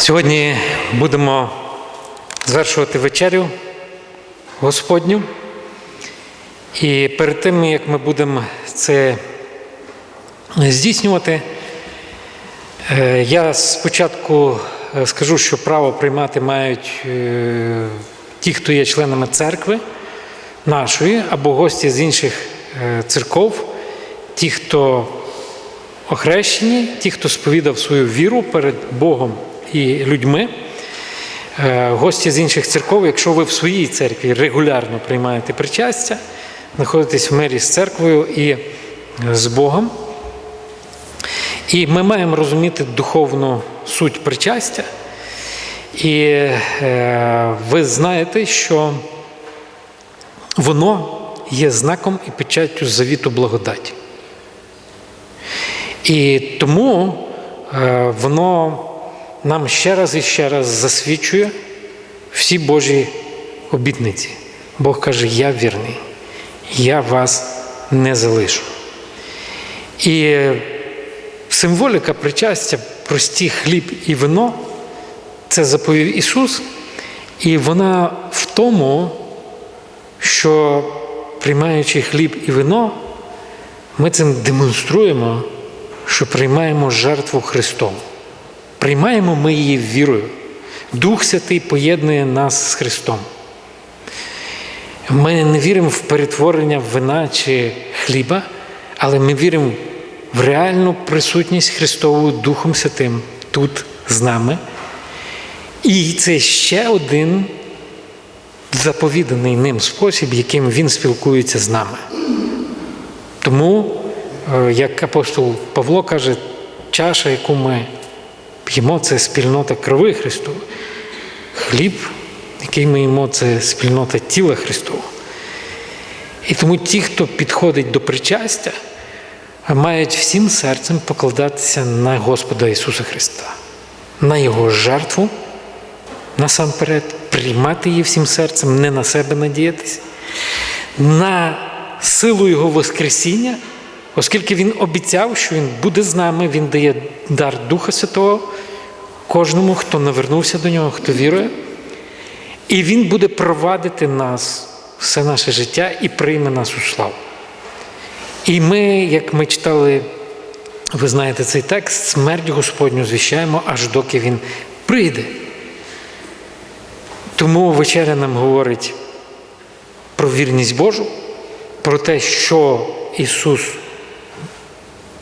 Сьогодні будемо звершувати вечерю Господню. І перед тим, як ми будемо це здійснювати, е, я спочатку е, скажу, що право приймати мають е, ті, хто є членами церкви нашої, або гості з інших церков, ті, хто охрещені, ті, хто сповідав свою віру перед Богом і людьми. Е, Гості з інших церков, якщо ви в своїй церкві регулярно приймаєте причастя, знаходитесь в мирі з церквою і з Богом. І ми маємо розуміти духовну суть причастя. І е, ви знаєте, що воно є знаком і печаттю завіту благодаті. І тому е, воно нам ще раз і ще раз засвідчує всі Божі обітниці. Бог каже, я вірний, я вас не залишу. І символіка причастя, прості хліб і вино, це заповів Ісус, і вона в тому, що приймаючи хліб і вино, ми цим демонструємо, що приймаємо жертву Христом. Приймаємо ми її вірою. Дух Святий поєднує нас з Христом. Ми не віримо в перетворення вина чи хліба, але ми віримо в реальну присутність Христову Духом Святим тут з нами. І це ще один заповіданий ним спосіб, яким він спілкується з нами. Тому, е, як апостол Павло каже, чаша, яку ми п'ємо, це спільнота крови Христова. Хліб, який ми їмо, це спільнота тіла Христова. І тому ті, хто підходить до причастя, мають всім серцем покладатися на Господа Ісуса Христа, на Його жертву, насамперед, приймати її всім серцем, не на себе надіятися, на силу Його Воскресіння, оскільки Він обіцяв, що Він буде з нами, Він дає дар Духа Святого кожному, хто навернувся до нього, хто вірує. І Він буде провадити нас все наше життя і прийме нас у славу. І ми, як ми читали, ви знаєте цей текст, смерть Господню звіщаємо, аж доки Він прийде. Тому вечеря нам говорить про вірність Божу, про те, що Ісус,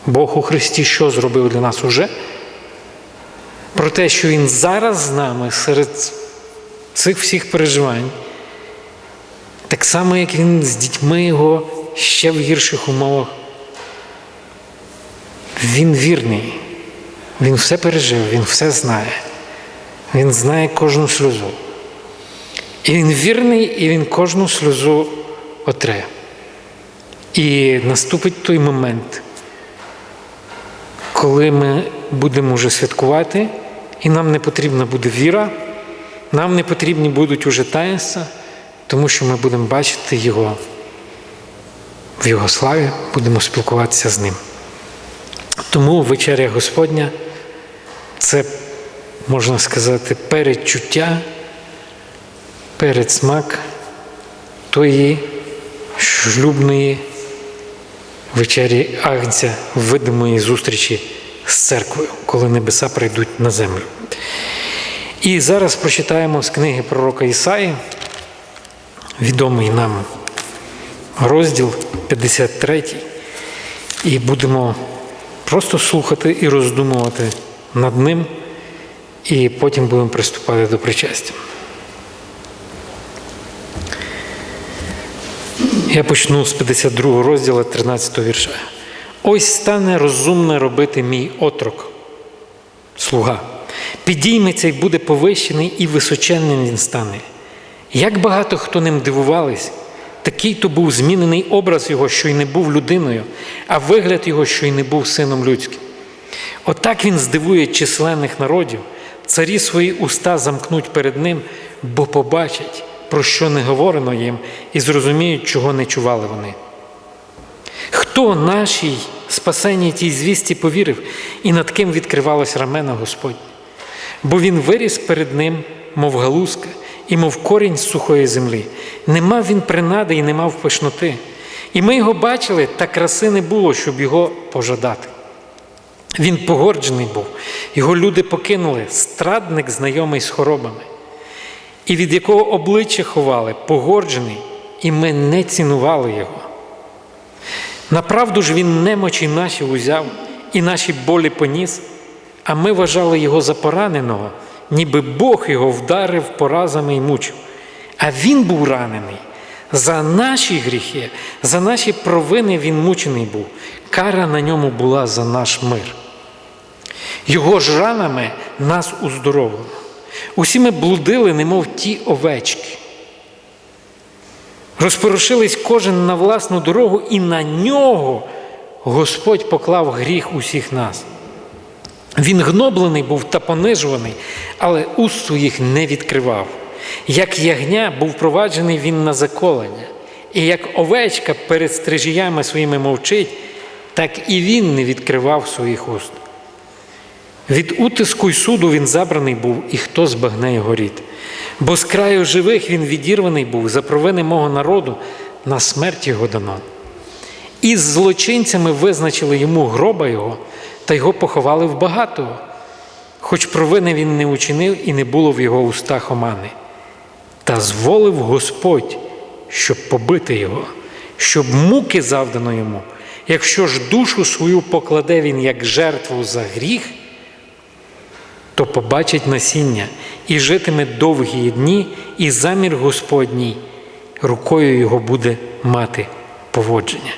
Бог у Христі, що зробив для нас уже, про те, що Він зараз з нами серед цих всіх переживань, так само, як Він з дітьми Його ще в гірших умовах. Він вірний, він все пережив, він все знає, він знає кожну сльозу. І він вірний, і він кожну сльозу отре. І наступить той момент, коли ми будемо вже святкувати, і нам не потрібна буде віра, нам не потрібні будуть уже таїнства, тому що ми будемо бачити Його в Його славі, будемо спілкуватися з Ним. Тому вечеря Господня це, можна сказати, передчуття, передсмак тої шлюбної вечері Агнця, видимої зустрічі з церквою, коли небеса прийдуть на землю. І зараз прочитаємо з книги пророка Ісаї, відомий нам розділ 53, і будемо просто слухати і роздумувати над ним, і потім будемо приступати до причастя. Я почну з 52 розділу 13 вірша. Ось стане розумне робити мій отрок, слуга. Підійметься і буде повищений, і височенним він стане. Як багато хто ним дивувались, такий то був змінений образ його, що й не був людиною, а вигляд його, що й не був сином людським. Отак він здивує численних народів, царі свої уста замкнуть перед ним, бо побачать, про що не говорено їм, і зрозуміють, чого не чували вони. Хто нашій спасенній тій звісті повірив, і над ким відкривалось рамена Господь? бо він виріс перед ним, мов галузка, і мов корінь з сухої землі. Не мав він принади і не мав пишноти. І ми його бачили, та краси не було, щоб його пожадати. Він погорджений був, його люди покинули, страдник, знайомий з хоробами, і від якого обличчя ховали, погорджений, і ми не цінували його. Направду ж він немочі наші узяв і наші болі поніс, а ми вважали його за пораненого, ніби Бог його вдарив поразами і мучив. А він був ранений. За наші гріхи, за наші провини він мучений був. Кара на ньому була за наш мир. Його ж ранами нас уздоровлено. Усі ми блудили, немов ті овечки. Розпорушились кожен на власну дорогу, і на нього Господь поклав гріх усіх нас. Він гноблений був та понижуваний, але уст своїх не відкривав. Як ягня був проваджений він на заколення, і як овечка перед стрижіями своїми мовчить, так і він не відкривав своїх уст. Від утиску й суду він забраний був, і хто збагне його рід. Бо з краю живих він відірваний був за провини мого народу, на смерть його дано. І з злочинцями визначили йому гроба його, та його поховали в багатого, хоч провини він не учинив і не було в його устах омани. Та зволив Господь, щоб побити його, щоб муки завдано йому. Якщо ж душу свою покладе він як жертву за гріх, то побачить насіння і житиме довгі дні, і замір Господній рукою його буде мати поводження.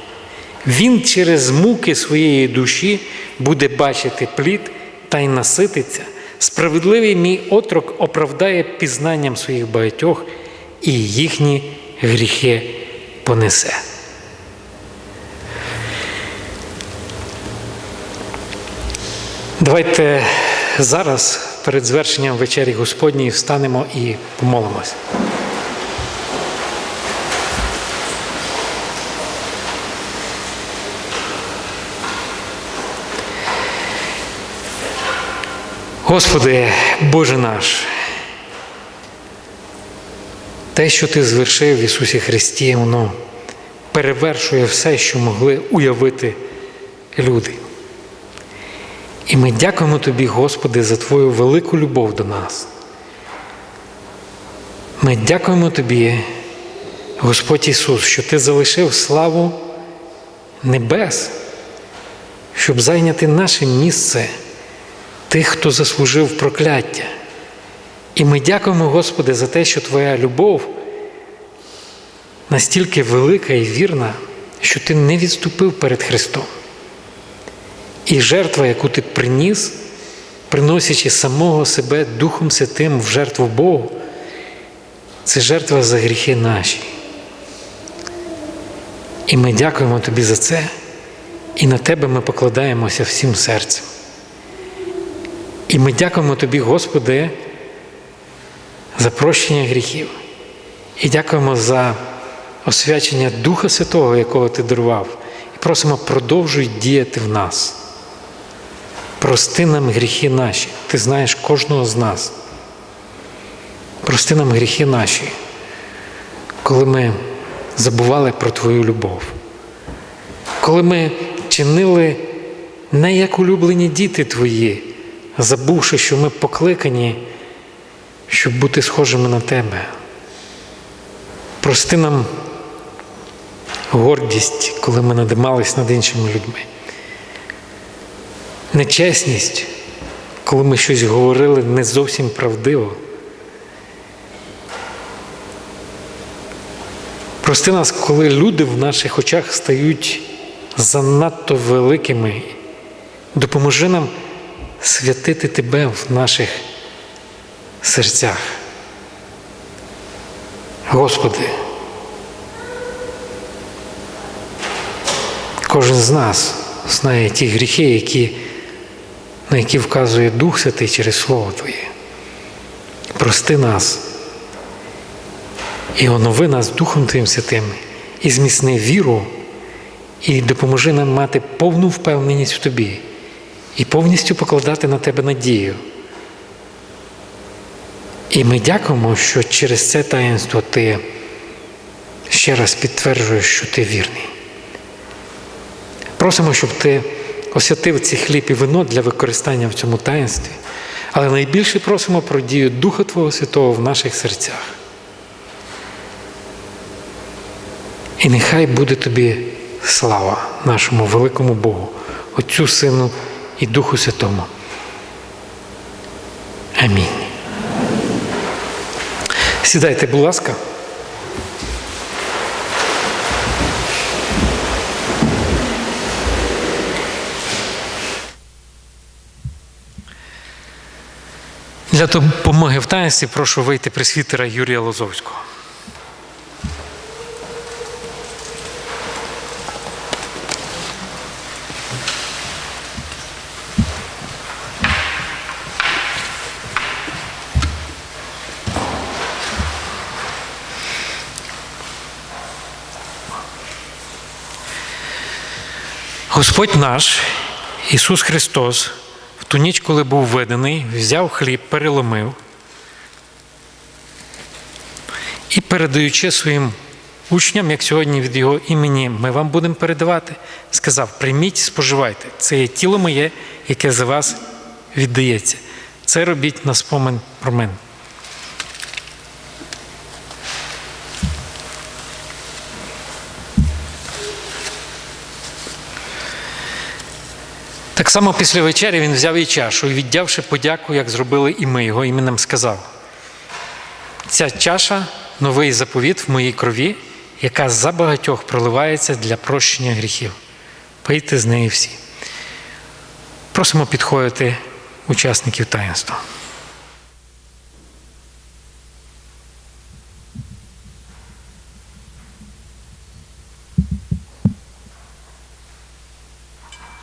Він через муки своєї душі буде бачити плід та й насититься. Справедливий мій отрок оправдає пізнанням своїх багатьох і їхні гріхи понесе. Давайте зараз перед звершенням вечері Господньої встанемо і помолимось. Господи, Боже наш, те, що Ти звершив в Ісусі Христі, воно перевершує все, що могли уявити люди. І ми дякуємо Тобі, Господи, за Твою велику любов до нас. Ми дякуємо Тобі, Господь Ісус, що Ти залишив славу небес, щоб зайняти наше місце тих, хто заслужив прокляття. І ми дякуємо, Господи, за те, що Твоя любов настільки велика і вірна, що Ти не відступив перед Христом. І жертва, яку ти приніс, приносячи самого себе Духом Святим в жертву Богу, це жертва за гріхи наші. І ми дякуємо Тобі за це, і на Тебе ми покладаємося всім серцем. І ми дякуємо Тобі, Господи, за прощення гріхів. І дякуємо за освячення Духа Святого, якого Ти дарував, і просимо, продовжуй діяти в нас. Прости нам гріхи наші, ти знаєш кожного з нас. Прости нам гріхи наші, коли ми забували про Твою любов, коли ми чинили не як улюблені діти Твої, забувши, що ми покликані, щоб бути схожими на Тебе. Прости нам гордість, коли ми надимались над іншими людьми нечесність, коли ми щось говорили не зовсім правдиво. Прости нас, коли люди в наших очах стають занадто великими. Допоможи нам святити Тебе в наших серцях. Господи, кожен з нас знає ті гріхи, які на які вказує Дух Святий через Слово Твоє. Прости нас і онови нас Духом Твоїм Святим, і зміцни віру, і допоможи нам мати повну впевненість в Тобі і повністю покладати на Тебе надію, І ми дякуємо, що через це таїнство ти ще раз підтверджуєш, що ти вірний. Просимо, щоб ти освятив ці хліб і вино для використання в цьому таїнстві, але найбільше просимо про дію Духа Твого Святого в наших серцях. І нехай буде тобі слава нашому великому Богу, Отцю Сину і Духу Святому. Амінь. Сідайте, будь ласка. Для допомоги в таїнстві прошу вийти пресвітера Юрія Лозовського. Господь наш, Ісус Христос, ту ніч, коли був виданий, взяв хліб, переломив і передаючи своїм учням, як сьогодні від Його імені ми вам будемо передавати, сказав: прийміть, споживайте, це є тіло моє, яке за вас віддається. Це робіть на спомин про мене. Так само після вечері він взяв і чашу і, віддявши подяку, як зробили і ми його іменем сказав. Ця чаша новий заповіт в моїй крові, яка за багатьох проливається для прощення гріхів. Пийте з неї всі. Просимо підходити учасників таїнства.